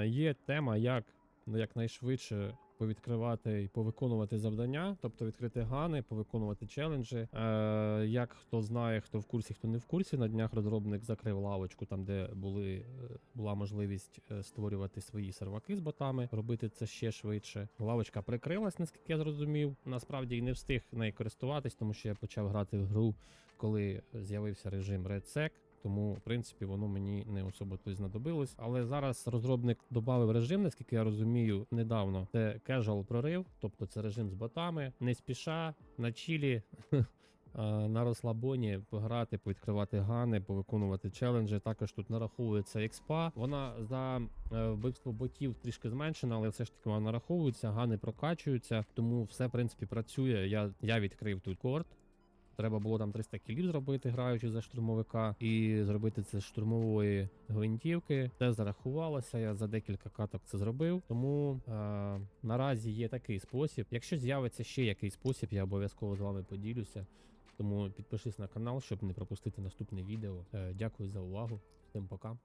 Е, є тема, як ну, якнайшвидше повідкривати і повиконувати завдання, тобто відкрити гани, повиконувати челенджі. Е, як хто знає, хто в курсі, хто не в курсі, на днях розробник закрив лавочку, там де були, е, була можливість е, створювати свої серваки з ботами, робити це ще швидше. Лавочка прикрилась, наскільки я зрозумів. Насправді і не встиг нею користуватись, тому що я почав грати в гру, коли з'явився режим RedSec. Тому, в принципі, воно мені не особо то знадобилось. Але зараз розробник додав режим, наскільки я розумію, недавно. Це casual прорив, тобто це режим з ботами, не спіша, на чілі. На розслабоні пограти, повідкривати гани, повиконувати челенджі. Також тут нараховується експа. Вона за е, вбивство ботів трішки зменшена, але все ж таки вона нараховується, гани прокачуються, тому все в принципі працює. Я, я відкрив тут корт. Треба було там 300 кілів зробити, граючи за штурмовика, і зробити це з штурмової гвинтівки. Це зарахувалося. Я за декілька каток це зробив. Тому е, наразі є такий спосіб. Якщо з'явиться ще якийсь спосіб, я обов'язково з вами поділюся. Тому підпишись на канал, щоб не пропустити наступне відео. Е, дякую за увагу. Всім пока.